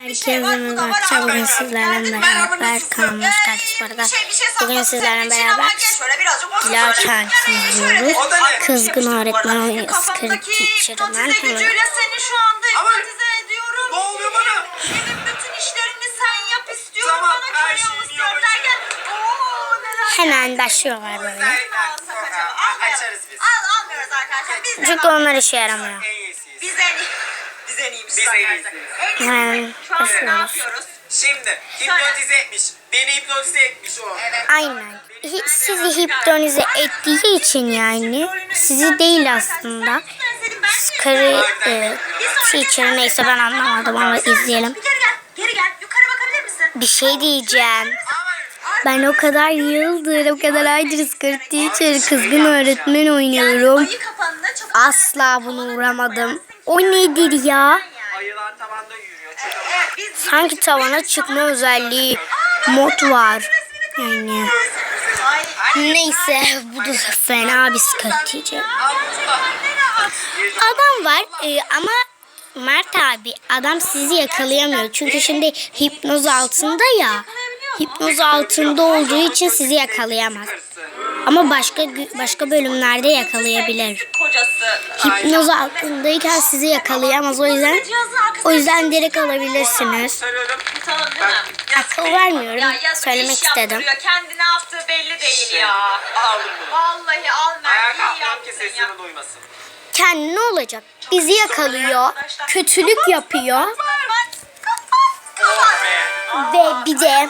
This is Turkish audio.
Herkese merhaba arkadaşlar. Bugün sizlerle beraber kanalımız kardeş bu arada. Bugün sizlerle beraber Kent izliyoruz. Kızgın öğretmen. Skirt Teacher'ı ben hemen seni şu anda Ama- hipnotize ediyorum. Ne oluyor bana? Benim bütün işlerini sen yap istiyorum. Tamam, Bana her köle şeyini olmuş yapacağım. derken. Oo neler hemen başlıyorlar böyle. Açarız biz. Al almıyoruz arkadaşlar. Biz de Çünkü onlar işe yaramıyor. En iyisiyiz. biz en iyi. Biz en iyiymişiz Biz en arkadaşlar. iyisiyiz. En Şu anda ne yapıyoruz? Şimdi hipnotize etmiş. Beni hipnotize etmiş o. Evet. Aynen. Hi- Sizi hipnotize ettiği için yani sizi değil aslında. Scarry e, Teacher neyse ben anlamadım ama izleyelim. Bir geri gel. Geri gel. Yukarı bakabilir misin? Bir şey diyeceğim. Ben o kadar yıldır, o kadar aydır Skirt Teacher kızgın öğretmen oynuyorum. Ayı Asla bunu uğramadım. O nedir ya? Ayılar tavanda yürüyor. Sanki tavana çıkma özelliği mod var. Yani neyse bu da fena bir Teacher. Adam var e, ama Mert abi adam sizi yakalayamıyor. Çünkü şimdi hipnoz altında ya. Hipnoz altında olduğu için sizi yakalayamaz. Ama başka başka bölümlerde yakalayabilir. Kocası. Hipnoz altındayken sizi yakalayamaz. O yüzden o yüzden direkt alabilirsiniz. Sarıyorum. tutalım değil mi? Akıl vermiyorum. Ya Söylemek istedim. Kendi ne yaptığı belli değil ya. Aldım bunu. Vallahi al ya. Kendi ne olacak? Bizi yakalıyor. Kötülük yapıyor. Ve bir de